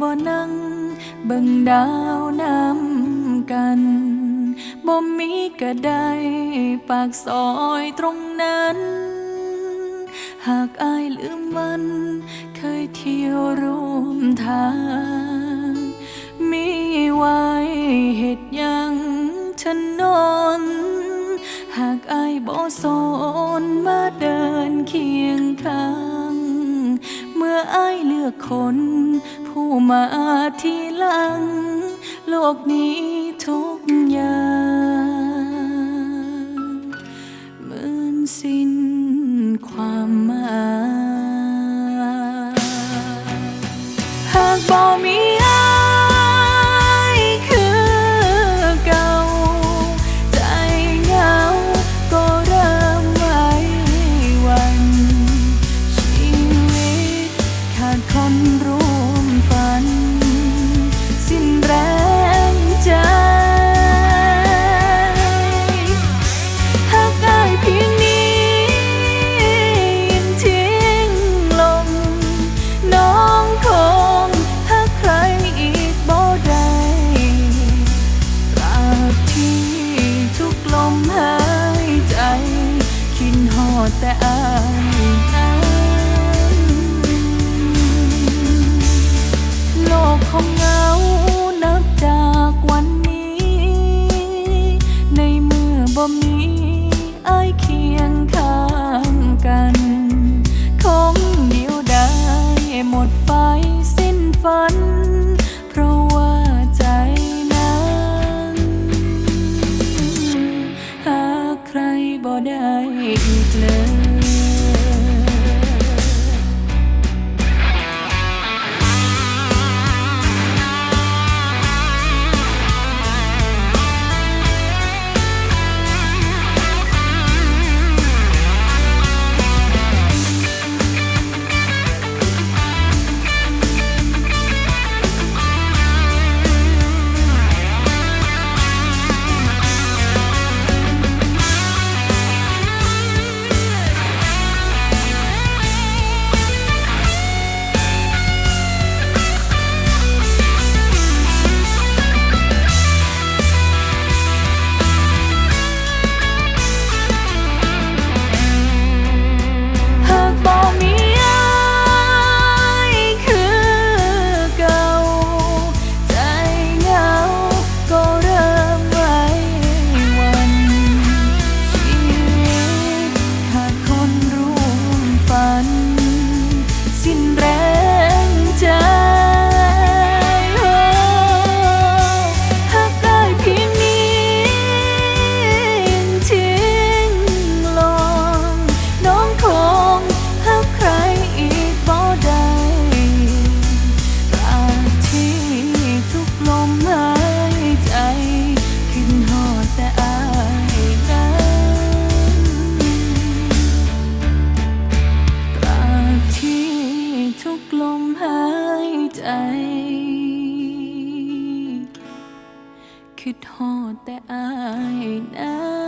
บ่นั่งเบิ่งดาวนำกันบ่มีก็ได้ปากซอยตรงนั้น หากอายลืมมัน เคยเที่ยวร่วมทาง มีไว้เหตุยังฉันนอน หากอายบ่สนมาเดินเคียงข้าง ออายเลือกคน ผู้มาทีหลัง โลกนี้ทุกอย่างเหมือนสิ้น ฝัน เพราะว่าใจนั้นหาใครบ่ได้อีกเลยายใจคิดหอดแต่อายนะ